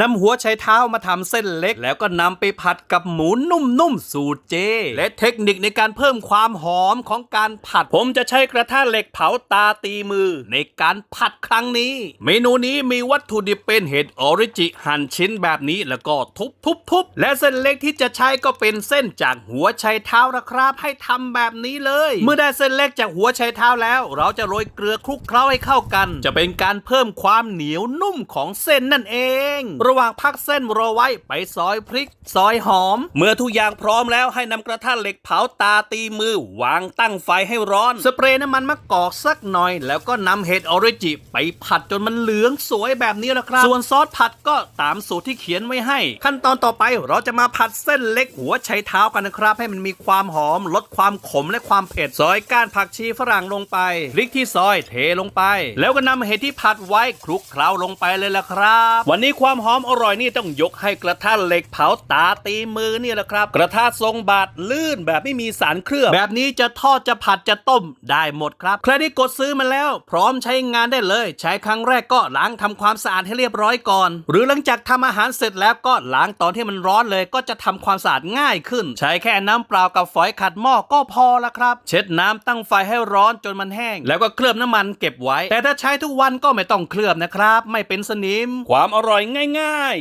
นำหัวไชเท้ามาทำเส้นเล็ก แล้วก็นำไปผัดกับหมูนุ่มๆสูตรเจ และเทคนิคในการเพิ่มความหอมของการผัด ผมจะใช้กระทะเหล็กเผาตาตีมือ ในการผัดครั้งนี้ เมนูนี้มีวัตถุดิบเป็นเห็ดออริจิหั่นชิ้นแบบนี้แล้วก็ทุบๆๆและเส้นเล็กที่จะใช้ก็เป็นเส้นจากหัวไชเท้านะครับ ให้ทำแบบนี้เลย เมื่อได้เส้นเล็กจากหัวไชเท้าแล้ว เราจะโรยเกลือคลุกเคล้าให้เข้ากัน จะเป็นการเพิ่มความเหนียวนุ่มของเส้นนั่นเองระหว่างพักเส้นรอไว้ไปซอยพริก ซอยหอม เมื่อทุกอย่างพร้อมแล้วให้นำกระทะเหล็กเผาตาตีมือ วางตั้งไฟให้ร้อน สเปรย์น้ำมันมะกอกสักหน่อย แล้วก็นำเห็ดออริจิไปผัดจนมันเหลืองสวยแบบนี้แหละครับ ส่วนซอสผัดก็ตามสูตรที่เขียนไว้ให้ ขั้นตอนต่อไปเราจะมาผัดเส้นเล็กหัวไชเท้ากันนะครับ ให้มันมีความหอมลดความขมและความเผ็ดซอยก้านผักชีฝรั่งลงไปพริกที่ซอยเทลงไป แล้วก็นำเห็ดที่ผัดไว้คลุกเคล้าลงไปเลยละครับ วันนี้ความหอมอร่อยนี่ต้องยกให้กระทะเหล็กเผาตาตีมือนี่แหละครับ กระทะทรงบาดลื่นแบบไม่มีสารเคลือบ แบบนี้จะทอดจะผัดจะต้มได้หมดครับ ใครที่กดซื้อมาแล้ว พร้อมใช้งานได้เลย ใช้ครั้งแรกก็ล้างทำความสะอาดให้เรียบร้อยก่อน หรือหลังจากทำอาหารเสร็จแล้วก็ล้างตอนที่มันร้อนเลย ก็จะทำความสะอาดง่ายขึ้น ใช้แค่น้ำเปล่ากับฝอยขัดหม้อก็พอละครับ เช็ดน้ำตั้งไฟให้ร้อนจนมันแห้ง แล้วก็เคลือบน้ำมันเก็บไว้ แต่ถ้าใช้ทุกวันก็ไม่ต้องเคลือบนะครับ ไม่เป็นสนิม ความอร่อยง่ายๆ